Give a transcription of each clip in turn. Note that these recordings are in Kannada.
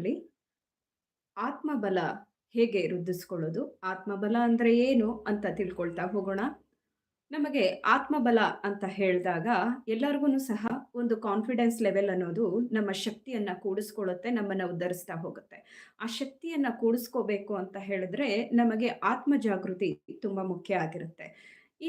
ಶುಭವಾಗಲಿ. ಆತ್ಮಬಲ ಹೇಗೆ ವೃದ್ಧಿಸ್ಕೊಳ್ಳೋದು? ಆತ್ಮಬಲ ಅಂದರೆ ಏನು ಅಂತ ತಿಳ್ಕೊಳ್ತಾ ಹೋಗೋಣ. ನಮಗೆ ಆತ್ಮಬಲ ಅಂತ ಹೇಳಿದಾಗ ಎಲ್ಲರಿಗೂ ಸಹ ಒಂದು ಕಾನ್ಫಿಡೆನ್ಸ್ ಲೆವೆಲ್ ಅನ್ನೋದು ನಮ್ಮ ಶಕ್ತಿಯನ್ನು ಕೂಡಿಸ್ಕೊಳ್ಳುತ್ತೆ, ನಮ್ಮನ್ನು ಉದ್ಧರಿಸ್ತಾ ಹೋಗುತ್ತೆ. ಆ ಶಕ್ತಿಯನ್ನು ಕೂಡಿಸ್ಕೋಬೇಕು ಅಂತ ಹೇಳಿದ್ರೆ ನಮಗೆ ಆತ್ಮ ಜಾಗೃತಿ ತುಂಬ ಮುಖ್ಯ ಆಗಿರುತ್ತೆ.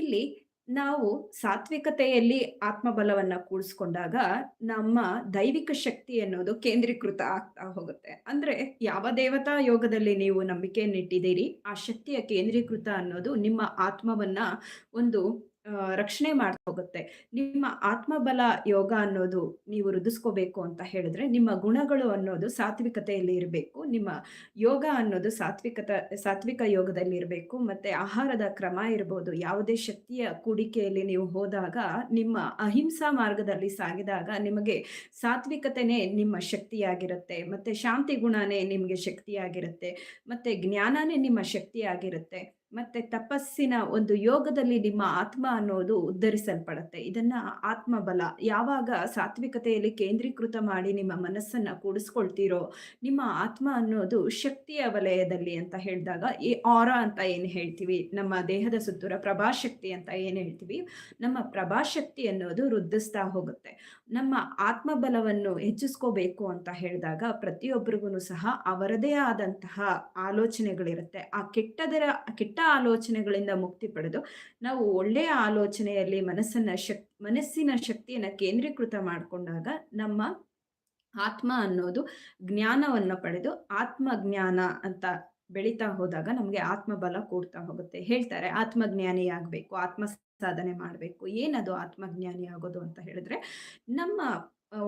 ಇಲ್ಲಿ ನಾವು ಸಾತ್ವಿಕತೆಯಲ್ಲಿ ಆತ್ಮಬಲವನ್ನ ಕೂಡಿಸ್ಕೊಂಡಾಗ ನಮ್ಮ ದೈವಿಕ ಶಕ್ತಿ ಅನ್ನೋದು ಕೇಂದ್ರೀಕೃತ ಆಗ್ತಾ ಹೋಗುತ್ತೆ. ಅಂದ್ರೆ ಯಾವ ದೇವತಾ ಯೋಗದಲ್ಲಿ ನೀವು ನಂಬಿಕೆಯನ್ನಿಟ್ಟಿದ್ದೀರಿ, ಆ ಶಕ್ತಿಯ ಕೇಂದ್ರೀಕೃತ ಅನ್ನೋದು ನಿಮ್ಮ ಆತ್ಮವನ್ನ ಒಂದು ರಕ್ಷಣೆ ಮಾಡ್ತಾ ಹೋಗುತ್ತೆ. ನಿಮ್ಮ ಆತ್ಮಬಲ ಯೋಗ ಅನ್ನೋದು ನೀವು ವೃದ್ಧಿಸ್ಕೋಬೇಕು ಅಂತ ಹೇಳಿದ್ರೆ, ನಿಮ್ಮ ಗುಣಗಳು ಅನ್ನೋದು ಸಾತ್ವಿಕತೆಯಲ್ಲಿ ಇರಬೇಕು. ನಿಮ್ಮ ಯೋಗ ಅನ್ನೋದು ಸಾತ್ವಿಕತ ಸಾತ್ವಿಕ ಯೋಗದಲ್ಲಿ ಇರಬೇಕು. ಮತ್ತೆ ಆಹಾರದ ಕ್ರಮ ಇರ್ಬೋದು, ಯಾವುದೇ ಶಕ್ತಿಯ ಕೂಡಿಕೆಯಲ್ಲಿ ನೀವು ಹೋದಾಗ, ನಿಮ್ಮ ಅಹಿಂಸಾ ಮಾರ್ಗದಲ್ಲಿ ಸಾಗಿದಾಗ ನಿಮಗೆ ಸಾತ್ವಿಕತೆನೇ ನಿಮ್ಮ ಶಕ್ತಿಯಾಗಿರುತ್ತೆ. ಮತ್ತೆ ಶಾಂತಿ ಗುಣನೇ ನಿಮಗೆ ಶಕ್ತಿಯಾಗಿರುತ್ತೆ. ಮತ್ತೆ ಜ್ಞಾನನೇ ನಿಮ್ಮ ಶಕ್ತಿಯಾಗಿರುತ್ತೆ. ಮತ್ತೆ ತಪಸ್ಸಿನ ಒಂದು ಯೋಗದಲ್ಲಿ ನಿಮ್ಮ ಆತ್ಮ ಅನ್ನೋದು ಉದ್ಧರಿಸಲ್ಪಡತ್ತೆ ಇದನ್ನ ಆತ್ಮಬಲ ಯಾವಾಗ ಸಾತ್ವಿಕತೆಯಲ್ಲಿ ಕೇಂದ್ರೀಕೃತ ಮಾಡಿ ನಿಮ್ಮ ಮನಸ್ಸನ್ನ ಕೂಡಿಸ್ಕೊಳ್ತೀರೋ, ನಿಮ್ಮ ಆತ್ಮ ಅನ್ನೋದು ಶಕ್ತಿಯ ವಲಯದಲ್ಲಿ ಅಂತ ಹೇಳಿದಾಗ, ಈ ಆರಾ ಅಂತ ಏನು ಹೇಳ್ತೀವಿ, ನಮ್ಮ ದೇಹದ ಸುತ್ತೂರ ಪ್ರಭಾಶಕ್ತಿ ಅಂತ ಏನು ಹೇಳ್ತೀವಿ, ನಮ್ಮ ಪ್ರಭಾಶಕ್ತಿ ಅನ್ನೋದು ವೃದ್ಧಿಸ್ತಾ ಹೋಗುತ್ತೆ. ನಮ್ಮ ಆತ್ಮಬಲವನ್ನು ಹೆಚ್ಚಿಸ್ಕೋಬೇಕು ಅಂತ ಹೇಳಿದಾಗ ಪ್ರತಿಯೊಬ್ಬರಿಗೂ ಸಹ ಅವರದೇ ಆದಂತಹ ಆಲೋಚನೆಗಳಿರುತ್ತೆ. ಆ ಕೆಟ್ಟದರ ಕೆಟ್ಟ ಆಲೋಚನೆಗಳಿಂದ ಮುಕ್ತಿ ಪಡೆದು, ನಾವು ಒಳ್ಳೆಯ ಆಲೋಚನೆಯಲ್ಲಿ ಮನಸ್ಸನ್ನ ಶಕ್ ಮನಸ್ಸಿನ ಶಕ್ತಿಯನ್ನು ಕೇಂದ್ರೀಕೃತ ಮಾಡಿಕೊಂಡಾಗ ನಮ್ಮ ಆತ್ಮ ಅನ್ನೋದು ಜ್ಞಾನವನ್ನು ಪಡೆದು ಆತ್ಮ ಜ್ಞಾನ ಅಂತ ಬೆಳೀತಾ ಹೋದಾಗ ನಮಗೆ ಆತ್ಮಬಲ ಕೂಡ್ತಾ ಹೋಗುತ್ತೆ. ಹೇಳ್ತಾರೆ ಆತ್ಮಜ್ಞಾನಿ ಆಗಬೇಕು ಆತ್ಮ ಸಾಧನೆ ಮಾಡಬೇಕು ಏನದು ಆತ್ಮಜ್ಞಾನಿ ಆಗೋದು ಅಂತ ಹೇಳಿದ್ರೆ, ನಮ್ಮ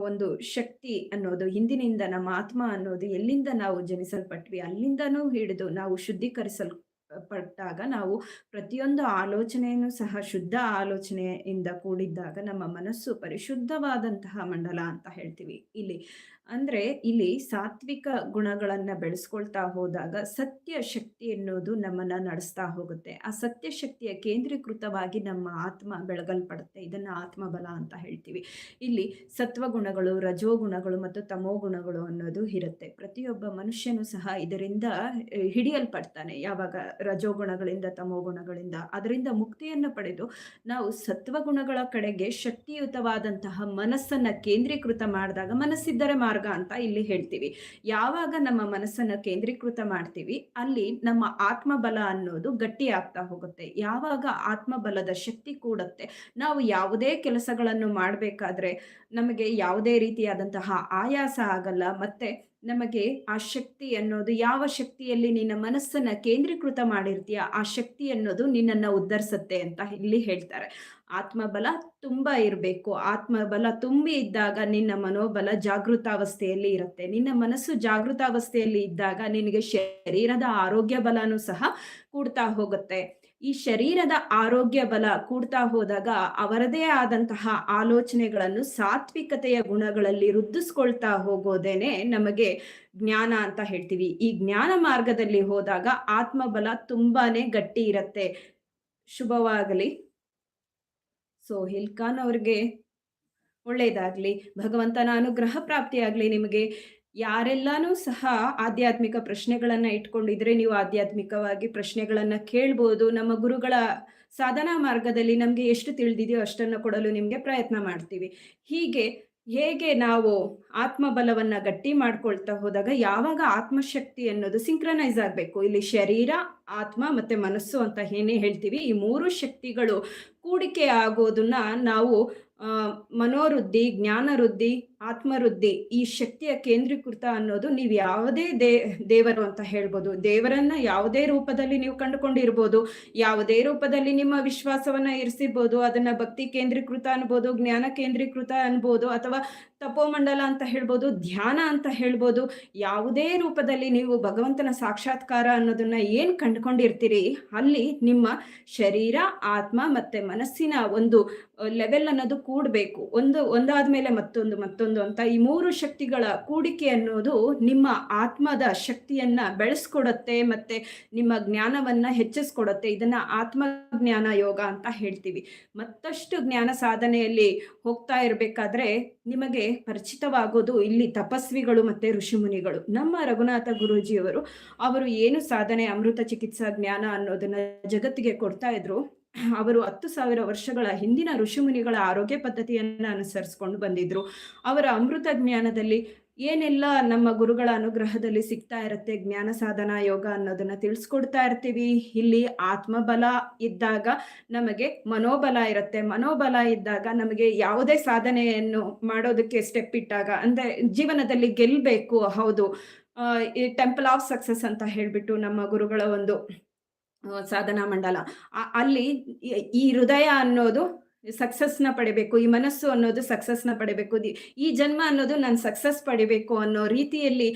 ಒಂದು ಶಕ್ತಿ ಅನ್ನೋದು ಹಿಂದಿನಿಂದ ನಮ್ಮ ಆತ್ಮ ಅನ್ನೋದು ಎಲ್ಲಿಂದ ನಾವು ಜನಿಸಲ್ಪಟ್ವಿ, ಅಲ್ಲಿಂದನೂ ಹಿಡಿದು ನಾವು ಶುದ್ಧೀಕರಿಸಲ್ ಪಟ್ಟಾಗ ನಾವು ಪ್ರತಿಯೊಂದು ಆಲೋಚನೆಯನ್ನು ಸಹ ಶುದ್ಧ ಆಲೋಚನೆಯಿಂದ ಕೂಡಿದ್ದಾಗ ನಮ್ಮ ಮನಸ್ಸು ಪರಿಶುದ್ಧವಾದಂತಹ ಮಂಡಲ ಅಂತ ಹೇಳ್ತೀವಿ ಇಲ್ಲಿ. ಅಂದ್ರೆ ಇಲ್ಲಿ ಸಾತ್ವಿಕ ಗುಣಗಳನ್ನ ಬೆಳೆಸ್ಕೊಳ್ತಾ ಹೋದಾಗ ಸತ್ಯ ಶಕ್ತಿ ಎನ್ನುವುದು ನಮ್ಮನ್ನ ನಡೆಸ್ತಾ ಹೋಗುತ್ತೆ. ಆ ಸತ್ಯ ಶಕ್ತಿಯ ಕೇಂದ್ರೀಕೃತವಾಗಿ ನಮ್ಮ ಆತ್ಮ ಬೆಳಗಲ್ಪಡುತ್ತೆ. ಇದನ್ನ ಆತ್ಮಬಲ ಅಂತ ಹೇಳ್ತೀವಿ. ಇಲ್ಲಿ ಸತ್ವ ಗುಣಗಳು, ರಜೋ ಗುಣಗಳು ಮತ್ತು ತಮೋ ಗುಣಗಳು ಅನ್ನೋದು ಇರುತ್ತೆ. ಪ್ರತಿಯೊಬ್ಬ ಮನುಷ್ಯನು ಸಹ ಇದರಿಂದ ಹಿಡಿಯಲ್ಪಡ್ತಾನೆ. ಯಾವಾಗ ರಜೋ ಗುಣಗಳಿಂದ, ತಮೋ ಗುಣಗಳಿಂದ. ಅದರಿಂದ ಮುಕ್ತಿಯನ್ನು ಪಡೆದು ನಾವು ಸತ್ವ ಗುಣಗಳ ಕಡೆಗೆ ಶಕ್ತಿಯುತವಾದಂತಹ ಮನಸ್ಸನ್ನ ಕೇಂದ್ರೀಕೃತ ಮಾಡಿದಾಗ ಮನಸ್ಸಿದ್ದರೆ ಮಾರ್ಗ ಅಂತ ಇಲ್ಲಿ ಹೇಳ್ತೀವಿ. ಯಾವಾಗ ನಮ್ಮ ಮನಸ್ಸನ್ನ ಕೇಂದ್ರೀಕೃತ ಮಾಡ್ತೀವಿ, ಅಲ್ಲಿ ನಮ್ಮ ಆತ್ಮಬಲ ಅನ್ನೋದು ಗಟ್ಟಿ ಆಗ್ತಾ ಹೋಗುತ್ತೆ. ಯಾವಾಗ ಆತ್ಮಬಲದ ಶಕ್ತಿ ಕೂಡತ್ತೆ, ನಾವು ಯಾವುದೇ ಕೆಲಸಗಳನ್ನು ಮಾಡ್ಬೇಕಾದ್ರೆ ನಮಗೆ ಯಾವುದೇ ರೀತಿಯಾದಂತಹ ಆಯಾಸ ಆಗಲ್ಲ. ಮತ್ತೆ ನಮಗೆ ಆ ಶಕ್ತಿ ಅನ್ನೋದು ಯಾವ ಶಕ್ತಿಯಲ್ಲಿ ನಿನ್ನ ಮನಸ್ಸನ್ನ ಕೇಂದ್ರೀಕೃತ ಮಾಡಿರ್ತೀಯ, ಆ ಶಕ್ತಿ ಅನ್ನೋದು ನಿನ್ನನ್ನ ಉದ್ಧರಿಸುತ್ತೆ ಅಂತ ಇಲ್ಲಿ ಹೇಳ್ತಾರೆ. ಆತ್ಮಬಲ ತುಂಬಾ ಇರಬೇಕು ಆತ್ಮಬಲ ತುಂಬಿ ಇದ್ದಾಗ ನಿನ್ನ ಮನೋಬಲ ಜಾಗೃತಾವಸ್ಥೆಯಲ್ಲಿ ಇರುತ್ತೆ. ನಿನ್ನ ಮನಸ್ಸು ಜಾಗೃತಾವಸ್ಥೆಯಲ್ಲಿ ಇದ್ದಾಗ ನಿನಗೆ ಶರೀರದ ಆರೋಗ್ಯ ಬಲನೂ ಸಹ ಕೂಡ್ತಾ ಹೋಗುತ್ತೆ. ಈ ಶರೀರದ ಆರೋಗ್ಯ ಬಲ ಕೂಡ್ತಾ ಹೋದಾಗ ಅವರದೇ ಆದಂತಹ ಆಲೋಚನೆಗಳನ್ನು ಸಾತ್ವಿಕತೆಯ ಗುಣಗಳಲ್ಲಿ ವೃದ್ಧಿಸ್ಕೊಳ್ತಾ ಹೋಗೋದೇನೆ ನಮಗೆ ಜ್ಞಾನ ಅಂತ ಹೇಳ್ತೀವಿ. ಈ ಜ್ಞಾನ ಮಾರ್ಗದಲ್ಲಿ ಹೋದಾಗ ಆತ್ಮಬಲ ತುಂಬಾನೇ ಗಟ್ಟಿ ಇರತ್ತೆ. ಶುಭವಾಗಲಿ. ಸೋಹಿಲ್ ಖಾನ್ ಅವ್ರಿಗೆ ಒಳ್ಳೆಯದಾಗಲಿ ಭಗವಂತನ ಅನುಗ್ರಹ ಪ್ರಾಪ್ತಿಯಾಗಲಿ ನಿಮಗೆ. ಯಾರೆಲ್ಲನೂ ಸಹ ಆಧ್ಯಾತ್ಮಿಕ ಪ್ರಶ್ನೆಗಳನ್ನು ಇಟ್ಕೊಂಡಿದ್ರೆ ನೀವು ಆಧ್ಯಾತ್ಮಿಕವಾಗಿ ಪ್ರಶ್ನೆಗಳನ್ನು ಕೇಳ್ಬೋದು. ನಮ್ಮ ಗುರುಗಳ ಸಾಧನಾ ಮಾರ್ಗದಲ್ಲಿ ನಮಗೆ ಎಷ್ಟು ತಿಳಿದಿದೆಯೋ ಅಷ್ಟನ್ನು ಕೊಡಲು ನಿಮಗೆ ಪ್ರಯತ್ನ ಮಾಡ್ತೀವಿ. ಹೀಗೆ ಹೇಗೆ ನಾವು ಆತ್ಮಬಲವನ್ನ ಗಟ್ಟಿ ಮಾಡ್ಕೊಳ್ತಾ ಹೋದಾಗ ಯಾವಾಗ ಆತ್ಮಶಕ್ತಿ ಅನ್ನೋದು ಸಿಂಕ್ರನೈಸ್ ಆಗಬೇಕು? ಇಲ್ಲಿ ಶರೀರ, ಆತ್ಮ ಮತ್ತೆ ಮನಸ್ಸು ಅಂತ ಏನೇ ಹೇಳ್ತೀವಿ, ಈ ಮೂರು ಶಕ್ತಿಗಳು ಕೂಡಿಕೆ ಆಗೋದನ್ನ ನಾವು ಮನೋವೃದ್ಧಿ ಮನೋವೃದ್ಧಿ, ಜ್ಞಾನವೃದ್ಧಿ, ಆತ್ಮವೃದ್ಧಿ ಈ ಶಕ್ತಿಯ ಕೇಂದ್ರೀಕೃತ ಅನ್ನೋದು ನೀವು ಯಾವುದೇ ದೇ ದೇವರು ಅಂತ ಹೇಳ್ಬೋದು. ದೇವರನ್ನ ಯಾವುದೇ ರೂಪದಲ್ಲಿ ನೀವು ಕಂಡುಕೊಂಡಿರ್ಬೋದು. ಯಾವುದೇ ರೂಪದಲ್ಲಿ ನಿಮ್ಮ ವಿಶ್ವಾಸವನ್ನ ಇರಿಸಿರ್ಬೋದು. ಅದನ್ನ ಭಕ್ತಿ ಕೇಂದ್ರೀಕೃತ ಅನ್ಬೋದು, ಜ್ಞಾನ ಕೇಂದ್ರೀಕೃತ ಅನ್ಬೋದು ಅಥವಾ ತಪೋಮಂಡಲ ಅಂತ ಹೇಳ್ಬೋದು, ಧ್ಯಾನ ಅಂತ ಹೇಳ್ಬೋದು. ಯಾವುದೇ ರೂಪದಲ್ಲಿ ನೀವು ಭಗವಂತನ ಸಾಕ್ಷಾತ್ಕಾರ ಅನ್ನೋದನ್ನ ಏನ್ ಕಂಡುಕೊಂಡಿರ್ತೀರಿ, ಅಲ್ಲಿ ನಿಮ್ಮ ಶರೀರ, ಆತ್ಮ ಮತ್ತೆ ಮನಸ್ಸಿನ ಒಂದು ಲೆವೆಲ್ ಅನ್ನೋದು ಕೂಡ್ಬೇಕು. ಒಂದು ಒಂದಾದ್ಮೇಲೆ ಮತ್ತೊಂದು, ಮತ್ತೊಂದು ಮತ್ತೊಂದು ಅಂತ ಈ ಮೂರು ಶಕ್ತಿಗಳ ಕೂಡಿಕೆ ಅನ್ನೋದು ನಿಮ್ಮ ಆತ್ಮದ ಶಕ್ತಿಯನ್ನ ಬೆಳೆಸ್ಕೊಡತ್ತೆ ಮತ್ತೆ ನಿಮ್ಮ ಜ್ಞಾನವನ್ನ ಹೆಚ್ಚಿಸ್ಕೊಡತ್ತೆ. ಇದನ್ನ ಆತ್ಮಜ್ಞಾನ ಯೋಗ ಅಂತ ಹೇಳ್ತೀವಿ. ಮತ್ತಷ್ಟು ಜ್ಞಾನ ಸಾಧನೆಯಲ್ಲಿ ಹೋಗ್ತಾ ಇರಬೇಕಾದ್ರೆ ನಿಮಗೆ ಪರಿಚಿತವಾಗೋದು ಇಲ್ಲಿ ತಪಸ್ವಿಗಳು ಮತ್ತೆ ಋಷಿಮುನಿಗಳು ನಮ್ಮ ರಘುನಾಥ ಗುರೂಜಿಯವರು ಅವರು ಏನು ಸಾಧನೆ ಅಮೃತ ಚಿಕಿತ್ಸಾ ಜ್ಞಾನ ಅನ್ನೋದನ್ನ ಜಗತ್ತಿಗೆ ಕೊಡ್ತಾ ಇದ್ರು ಅವರು ಹತ್ತು ಸಾವಿರ ವರ್ಷಗಳ ಹಿಂದಿನ ಋಷಿಮುನಿಗಳ ಆರೋಗ್ಯ ಪದ್ಧತಿಯನ್ನ ಅನುಸರಿಸ್ಕೊಂಡು ಬಂದಿದ್ರು. ಅವರ ಅಮೃತ ಜ್ಞಾನದಲ್ಲಿ ಏನೆಲ್ಲ ನಮ್ಮ ಗುರುಗಳ ಅನುಗ್ರಹದಲ್ಲಿ ಸಿಗ್ತಾ ಇರುತ್ತೆ, ಜ್ಞಾನ ಸಾಧನ, ಯೋಗ ಅನ್ನೋದನ್ನ ತಿಳಿಸ್ಕೊಡ್ತಾ ಇರ್ತೀವಿ. ಇಲ್ಲಿ ಆತ್ಮಬಲ ಇದ್ದಾಗ ನಮಗೆ ಮನೋಬಲ ಇರುತ್ತೆ. ಮನೋಬಲ ಇದ್ದಾಗ ನಮಗೆ ಯಾವುದೇ ಸಾಧನೆಯನ್ನು ಮಾಡೋದಕ್ಕೆ ಸ್ಟೆಪ್ ಇಟ್ಟಾಗ, ಅಂದ್ರೆ ಜೀವನದಲ್ಲಿ ಗೆಲ್ಬೇಕು, ಹೌದು. ಈ ಟೆಂಪಲ್ ಆಫ್ ಸಕ್ಸಸ್ ಅಂತ ಹೇಳ್ಬಿಟ್ಟು ನಮ್ಮ ಗುರುಗಳ ಒಂದು ಸಾಧನಾ ಮಂಡಲ. ಅಲ್ಲಿ ಈ ಹೃದಯ ಅನ್ನೋದು ಸಕ್ಸಸ್ನ ಪಡಿಬೇಕು, ಈ ಮನಸ್ಸು ಅನ್ನೋದು ಸಕ್ಸಸ್ನ ಪಡಿಬೇಕು ಈ ಜನ್ಮ ಅನ್ನೋದು ನಾನು ಸಕ್ಸಸ್ ಪಡಿಬೇಕು ಅನ್ನೋ ರೀತಿಯಲ್ಲಿ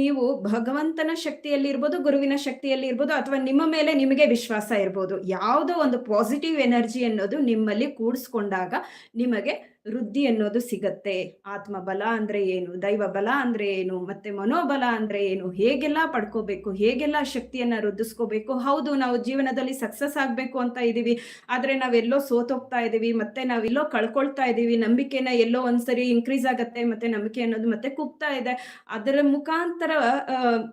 ನೀವು ಭಗವಂತನ ಶಕ್ತಿಯಲ್ಲಿ ಇರ್ಬೋದು ಗುರುವಿನ ಶಕ್ತಿಯಲ್ಲಿ ಇರ್ಬೋದು ಅಥವಾ ನಿಮ್ಮ ಮೇಲೆ ನಿಮಗೆ ವಿಶ್ವಾಸ ಇರ್ಬೋದು. ಯಾವುದೋ ಒಂದು ಪಾಸಿಟಿವ್ ಎನರ್ಜಿ ಅನ್ನೋದು ನಿಮ್ಮಲ್ಲಿ ಕೂಡಿಸ್ಕೊಂಡಾಗ ನಿಮಗೆ ವೃದ್ಧಿ ಅನ್ನೋದು ಸಿಗತ್ತೆ. ಆತ್ಮ ಬಲ ಅಂದ್ರೆ ಏನು? ದೈವ ಬಲ ಅಂದ್ರೆ ಏನು? ಮತ್ತೆ ಮನೋಬಲ ಅಂದ್ರೆ ಏನು? ಹೇಗೆಲ್ಲ ಪಡ್ಕೋಬೇಕು? ಹೇಗೆಲ್ಲ ಶಕ್ತಿಯನ್ನ ವೃದ್ಧಿಸ್ಕೋಬೇಕು? ಹೌದು, ನಾವು ಜೀವನದಲ್ಲಿ ಸಕ್ಸಸ್ ಆಗ್ಬೇಕು ಅಂತ ಇದೀವಿ. ಆದ್ರೆ ನಾವೆಲ್ಲೋ ಸೋತೋಗ್ತಾ ಇದೀವಿ, ಮತ್ತೆ ನಾವೆಲ್ಲೋ ಕಳ್ಕೊಳ್ತಾ ಇದೀವಿ. ನಂಬಿಕೆನ ಎಲ್ಲೋ ಒಂದ್ಸರಿ ಇನ್ಕ್ರೀಸ್ ಆಗತ್ತೆ, ಮತ್ತೆ ನಂಬಿಕೆ ಅನ್ನೋದು ಮತ್ತೆ ಕುಗ್ತಾ ಇದೆ. ಅದರ ಮುಖಾಂತರ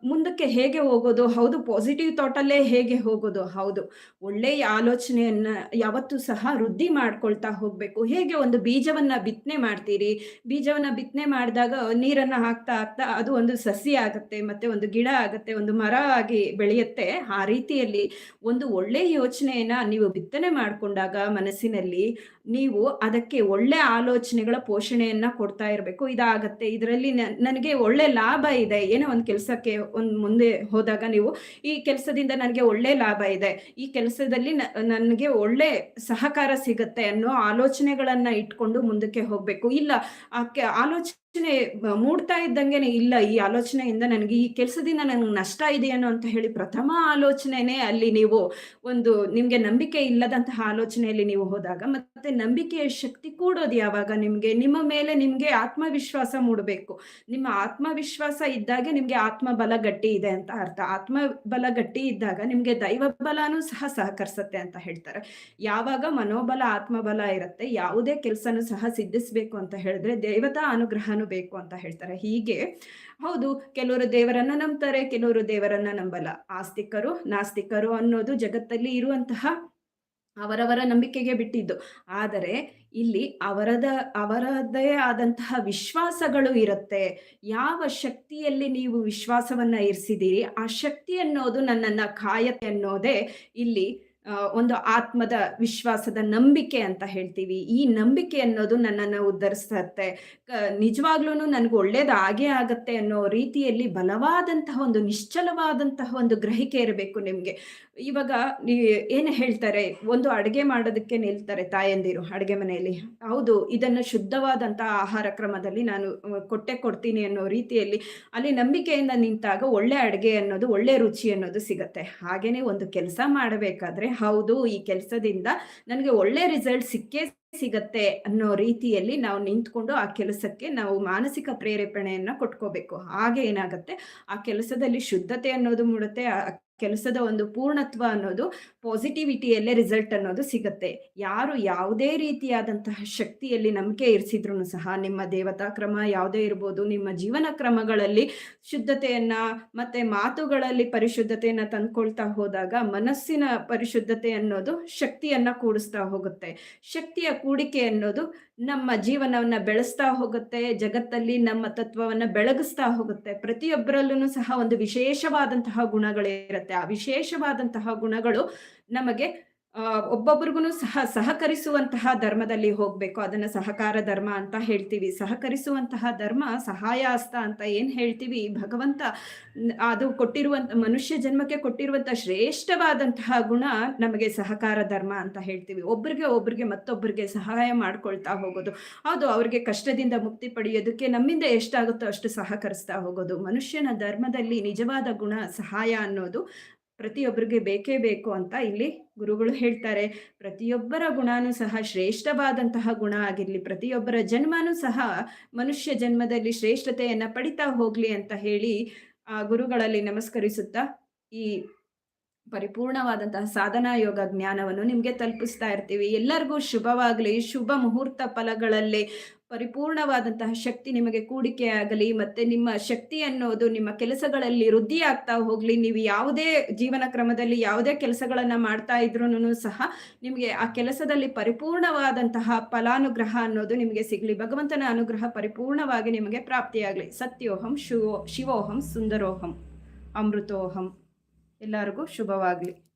ಮುಂದಕ್ಕೆ ಹೇಗೆ ಹೋಗೋದು? ಹೌದು ಪಾಸಿಟಿವ್ ಥಾಟಲ್ಲೇ ಹೇಗೆ ಹೋಗೋದು? ಹೌದು. ಒಳ್ಳೆಯ ಆಲೋಚನೆಯನ್ನ ಯಾವತ್ತೂ ಸಹ ವೃದ್ಧಿ ಮಾಡ್ಕೊಳ್ತಾ ಹೋಗ್ಬೇಕು. ಹೇಗೆ ಒಂದು ಬೀಜ ಬೀಜವನ್ನ ಬಿತ್ತನೆ ಮಾಡ್ತೀರಿ. ಬೀಜವನ್ನ ಬಿತ್ತನೆ ಮಾಡಿದಾಗ ನೀರನ್ನ ಹಾಕ್ತಾ ಹಾಕ್ತಾ ಅದು ಒಂದು ಸಸಿ ಆಗುತ್ತೆ, ಮತ್ತೆ ಒಂದು ಗಿಡ ಆಗುತ್ತೆ, ಒಂದು ಮರ ಆಗಿ ಬೆಳೆಯುತ್ತೆ. ಆ ರೀತಿಯಲ್ಲಿ ಒಂದು ಒಳ್ಳೆ ಯೋಚನೆಯನ್ನ ನೀವು ಬಿತ್ತನೆ ಮಾಡಿಕೊಂಡಾಗ ಮನಸ್ಸಿನಲ್ಲಿ ನೀವು ಅದಕ್ಕೆ ಒಳ್ಳೆ ಆಲೋಚನೆಗಳ ಪೋಷಣೆಯನ್ನ ಕೊಡ್ತಾ ಇರಬೇಕು. ಇದಾಗತ್ತೆ. ಇದರಲ್ಲಿ ನನಗೆ ಒಳ್ಳೆ ಲಾಭ ಇದೆ. ಏನೋ ಒಂದು ಕೆಲಸಕ್ಕೆ ಒಂದು ಮುಂದೆ ಹೋದಾಗ ನೀವು ಈ ಕೆಲಸದಿಂದ ನನಗೆ ಒಳ್ಳೆ ಲಾಭ ಇದೆ. ಈ ಕೆಲಸದಲ್ಲಿ ನನಗೆ ಒಳ್ಳೆ ಸಹಕಾರ ಸಿಗುತ್ತೆ ಅನ್ನೋ ಆಲೋಚನೆಗಳನ್ನ ಇಟ್ಕೊಂಡು ಮುಂದಕ್ಕೆ ಹೋಗ್ಬೇಕು. ಇಲ್ಲ ಆ ಆಲೋಚನೆ ಆಲೋಚನೆ ಮೂಡ್ತಾ ಇದ್ದಂಗೆನೆ ಇಲ್ಲ ಈ ಆಲೋಚನೆಯಿಂದ ನನಗೆ ಈ ಕೆಲಸದಿಂದ ನನಗೆ ನಷ್ಟ ಇದೆಯೇನೋ ಅಂತ ಹೇಳಿ ಪ್ರಥಮ ಆಲೋಚನೆನೇ ಅಲ್ಲಿ ನೀವು ಒಂದು ನಿಮ್ಗೆ ನಂಬಿಕೆ ಇಲ್ಲದಂತಹ ಆಲೋಚನೆಯಲ್ಲಿ ನೀವು ಹೋದಾಗ ಮತ್ತೆ ನಂಬಿಕೆಯ ಶಕ್ತಿ ಕೂಡೋದು ಯಾವಾಗ? ನಿಮ್ಗೆ ನಿಮ್ಮ ಮೇಲೆ ನಿಮ್ಗೆ ಆತ್ಮವಿಶ್ವಾಸ ಮೂಡಬೇಕು. ನಿಮ್ಮ ಆತ್ಮವಿಶ್ವಾಸ ಇದ್ದಾಗ ನಿಮ್ಗೆ ಆತ್ಮಬಲ ಗಟ್ಟಿ ಇದೆ ಅಂತ ಅರ್ಥ. ಆತ್ಮ ಬಲ ಗಟ್ಟಿ ಇದ್ದಾಗ ನಿಮ್ಗೆ ದೈವ ಬಲನೂ ಸಹ ಸಹಕರಿಸುತ್ತೆ ಅಂತ ಹೇಳ್ತಾರೆ. ಯಾವಾಗ ಮನೋಬಲ, ಆತ್ಮಬಲ ಇರುತ್ತೆ, ಯಾವುದೇ ಕೆಲಸನೂ ಸಹ ಸಿದ್ಧಿಸ್ಬೇಕು ಅಂತ ಹೇಳಿದ್ರೆ ದೇವತಾ ಅನುಗ್ರಹ ಬೇಕು ಅಂತ ಹೇಳ್ತಾರೆ. ಹೀಗೆ ಹೌದು, ಕೆಲವರು ದೇವರನ್ನ ನಂಬ್ತಾರೆ, ಕೆಲವರು ದೇವರನ್ನ ನಂಬಲ್ಲ. ಆಸ್ತಿಕರು, ನಾಸ್ತಿಕರು ಅನ್ನೋದು ಜಗತ್ತಲ್ಲಿ ಇರುವಂತಹ ಅವರವರ ನಂಬಿಕೆಗೆ ಬಿಟ್ಟಿದ್ದು. ಆದರೆ ಇಲ್ಲಿ ಅವರದ, ಅವರದೇ ಆದಂತಹ ವಿಶ್ವಾಸಗಳು ಇರುತ್ತೆ. ಯಾವ ಶಕ್ತಿಯಲ್ಲಿ ನೀವು ವಿಶ್ವಾಸವನ್ನ ಇರಿಸಿದ್ದೀರಿ, ಆ ಶಕ್ತಿ ಅನ್ನೋದು ನನ್ನನ್ನ ಕಾಯತೆ ಅನ್ನೋದೇ ಇಲ್ಲಿ ಒಂದು ಆತ್ಮದ ವಿಶ್ವಾಸದ ನಂಬಿಕೆ ಅಂತ ಹೇಳ್ತೀವಿ. ಈ ನಂಬಿಕೆ ಅನ್ನೋದು ನನ್ನನ್ನು ಉದ್ಧರಿಸುತ್ತೆ. ನಿಜವಾಗ್ಲೂ ನನಗೆ ಒಳ್ಳೇದು ಆಗೇ ಆಗತ್ತೆ ಅನ್ನೋ ರೀತಿಯಲ್ಲಿ ಬಲವಾದಂತಹ ಒಂದು ನಿಶ್ಚಲವಾದಂತಹ ಒಂದು ಗ್ರಹಿಕೆ ಇರಬೇಕು ನಿಮಗೆ. ಇವಾಗ ಏನು ಹೇಳ್ತಾರೆ? ಒಂದು ಅಡುಗೆ ಮಾಡೋದಕ್ಕೆ ನಿಲ್ತಾರೆ ತಾಯಂದಿರು ಅಡುಗೆ ಮನೆಯಲ್ಲಿ. ಹೌದು, ಇದನ್ನು ಶುದ್ಧವಾದಂತಹ ಆಹಾರ ಕ್ರಮದಲ್ಲಿ ನಾನು ಕೊಟ್ಟೆ ಕೊಡ್ತೀನಿ ಅನ್ನೋ ರೀತಿಯಲ್ಲಿ ಅಲ್ಲಿ ನಂಬಿಕೆಯಿಂದ ನಿಂತಾಗ ಒಳ್ಳೆ ಅಡುಗೆ ಅನ್ನೋದು, ಒಳ್ಳೆ ರುಚಿ ಅನ್ನೋದು ಸಿಗತ್ತೆ. ಹಾಗೇನೆ ಒಂದು ಕೆಲಸ ಮಾಡಬೇಕಾದ್ರೆ ಹೌದು, ಈ ಕೆಲಸದಿಂದ ನನಗೆ ಒಳ್ಳೆ ರಿಸಲ್ಟ್ ಸಿಕ್ಕೇ ಸಿಗತ್ತೆ ಅನ್ನೋ ರೀತಿಯಲ್ಲಿ ನಾವು ನಿಂತ್ಕೊಂಡು ಆ ಕೆಲಸಕ್ಕೆ ನಾವು ಮಾನಸಿಕ ಪ್ರೇರೇಪಣೆಯನ್ನ ಕೊಟ್ಕೋಬೇಕು. ಹಾಗೆ ಏನಾಗುತ್ತೆ? ಆ ಕೆಲಸದಲ್ಲಿ ಶುದ್ಧತೆ ಅನ್ನೋದು ಮೂಡುತ್ತೆ ಕೆಲಸದ ಒಂದು ಪೂರ್ಣತ್ವ ಅನ್ನೋದು ಪಾಸಿಟಿವಿಟಿಯಲ್ಲೇ ರಿಸಲ್ಟ್ ಅನ್ನೋದು ಸಿಗುತ್ತೆ. ಯಾರು ಯಾವುದೇ ರೀತಿಯಾದಂತಹ ಶಕ್ತಿಯಲ್ಲಿ ನಂಬಿಕೆ ಇರಿಸಿದ್ರು ಸಹ ನಿಮ್ಮ ದೇವತಾ ಕ್ರಮ ಯಾವುದೇ ಇರ್ಬೋದು, ನಿಮ್ಮ ಜೀವನ ಕ್ರಮಗಳಲ್ಲಿ ಶುದ್ಧತೆಯನ್ನ ಮತ್ತೆ ಮಾತುಗಳಲ್ಲಿ ಪರಿಶುದ್ಧತೆಯನ್ನ ತಂದ್ಕೊಳ್ತಾ ಹೋದಾಗ ಮನಸ್ಸಿನ ಪರಿಶುದ್ಧತೆ ಅನ್ನೋದು ಶಕ್ತಿಯನ್ನ ಕೂಡಿಸ್ತಾ ಹೋಗುತ್ತೆ. ಶಕ್ತಿಯ ಕೂಡಿಕೆ ಅನ್ನೋದು ನಮ್ಮ ಜೀವನವನ್ನ ಬೆಳೆಸ್ತಾ ಹೋಗುತ್ತೆ, ಜಗತ್ತಲ್ಲಿ ನಮ್ಮ ತತ್ವವನ್ನ ಬೆಳಗಿಸ್ತಾ ಹೋಗುತ್ತೆ. ಪ್ರತಿಯೊಬ್ಬರಲ್ಲೂ ಸಹ ಒಂದು ವಿಶೇಷವಾದಂತಹ ಗುಣಗಳಿರುತ್ತೆ. ಆ ವಿಶೇಷವಾದಂತಹ ಗುಣಗಳು ನಮಗೆ ಒಬ್ಬೊಬ್ರಿಗೂ ಸಹ ಸಹಕರಿಸುವಂತಹ ಧರ್ಮದಲ್ಲಿ ಹೋಗ್ಬೇಕು. ಅದನ್ನ ಸಹಕಾರ ಧರ್ಮ ಅಂತ ಹೇಳ್ತೀವಿ. ಸಹಕರಿಸುವಂತಹ ಧರ್ಮ ಸಹಾಯ ಹಸ್ತ ಅಂತ ಏನ್ ಹೇಳ್ತೀವಿ? ಭಗವಂತ ಅದು ಕೊಟ್ಟಿರುವಂತ, ಮನುಷ್ಯ ಜನ್ಮಕ್ಕೆ ಕೊಟ್ಟಿರುವಂತಹ ಶ್ರೇಷ್ಠವಾದಂತಹ ಗುಣ ನಮಗೆ ಸಹಕಾರ ಧರ್ಮ ಅಂತ ಹೇಳ್ತೀವಿ. ಒಬ್ರಿಗೆ ಒಬ್ರಿಗೆ ಮತ್ತೊಬ್ಬರಿಗೆ ಸಹಾಯ ಮಾಡ್ಕೊಳ್ತಾ ಹೋಗೋದು. ಅದು ಅವ್ರಿಗೆ ಕಷ್ಟದಿಂದ ಮುಕ್ತಿ ಪಡೆಯೋದಕ್ಕೆ ನಮ್ಮಿಂದ ಎಷ್ಟಾಗುತ್ತೋ ಅಷ್ಟು ಸಹಕರಿಸ್ತಾ ಹೋಗೋದು. ಮನುಷ್ಯನ ಧರ್ಮದಲ್ಲಿ ನಿಜವಾದ ಗುಣ, ಸಹಾಯ ಅನ್ನೋದು ಪ್ರತಿಯೊಬ್ಬರಿಗೆ ಬೇಕೇ ಬೇಕು ಅಂತ ಇಲ್ಲಿ ಗುರುಗಳು ಹೇಳ್ತಾರೆ. ಪ್ರತಿಯೊಬ್ಬರ ಗುಣನೂ ಸಹ ಶ್ರೇಷ್ಠವಾದಂತಹ ಗುಣ ಆಗಿರಲಿ, ಪ್ರತಿಯೊಬ್ಬರ ಜನ್ಮನೂ ಸಹ ಮನುಷ್ಯ ಜನ್ಮದಲ್ಲಿ ಶ್ರೇಷ್ಠತೆಯನ್ನು ಪಡಿತಾ ಹೋಗಲಿ ಅಂತ ಹೇಳಿ ಆ ಗುರುಗಳಲ್ಲಿ ನಮಸ್ಕರಿಸುತ್ತಾ ಈ ಪರಿಪೂರ್ಣವಾದಂತಹ ಸಾಧನಾ ಯೋಗ ಜ್ಞಾನವನ್ನು ನಿಮಗೆ ತಲುಪಿಸ್ತಾ ಇರ್ತೀವಿ. ಎಲ್ಲರಿಗೂ ಶುಭವಾಗಲಿ. ಶುಭ ಮುಹೂರ್ತ ಫಲಗಳಲ್ಲಿ ಪರಿಪೂರ್ಣವಾದಂತಹ ಶಕ್ತಿ ನಿಮಗೆ ಕೂಡಿಕೆಯಾಗಲಿ ಮತ್ತು ನಿಮ್ಮ ಶಕ್ತಿ ಅನ್ನೋದು ನಿಮ್ಮ ಕೆಲಸಗಳಲ್ಲಿ ವೃದ್ಧಿ ಆಗ್ತಾ ಹೋಗಲಿ, ನೀವು ಯಾವುದೇ ಜೀವನ ಕ್ರಮದಲ್ಲಿ ಯಾವುದೇ ಕೆಲಸಗಳನ್ನು ಮಾಡ್ತಾ ಇದ್ರೂ ಸಹ ನಿಮಗೆ ಆ ಕೆಲಸದಲ್ಲಿ ಪರಿಪೂರ್ಣವಾದಂತಹ ಫಲಾನುಗ್ರಹ ಅನ್ನೋದು ನಿಮಗೆ ಸಿಗ್ಲಿ. ಭಗವಂತನ ಅನುಗ್ರಹ ಪರಿಪೂರ್ಣವಾಗಿ ನಿಮಗೆ ಪ್ರಾಪ್ತಿಯಾಗಲಿ. ಸತ್ಯೋಹಂ ಶಿವೋ ಶಿವೋಹಂ ಸುಂದರೋಹಂ ಅಮೃತೋಹಂ. ಎಲ್ಲರಿಗೂ ಶುಭವಾಗಲಿ.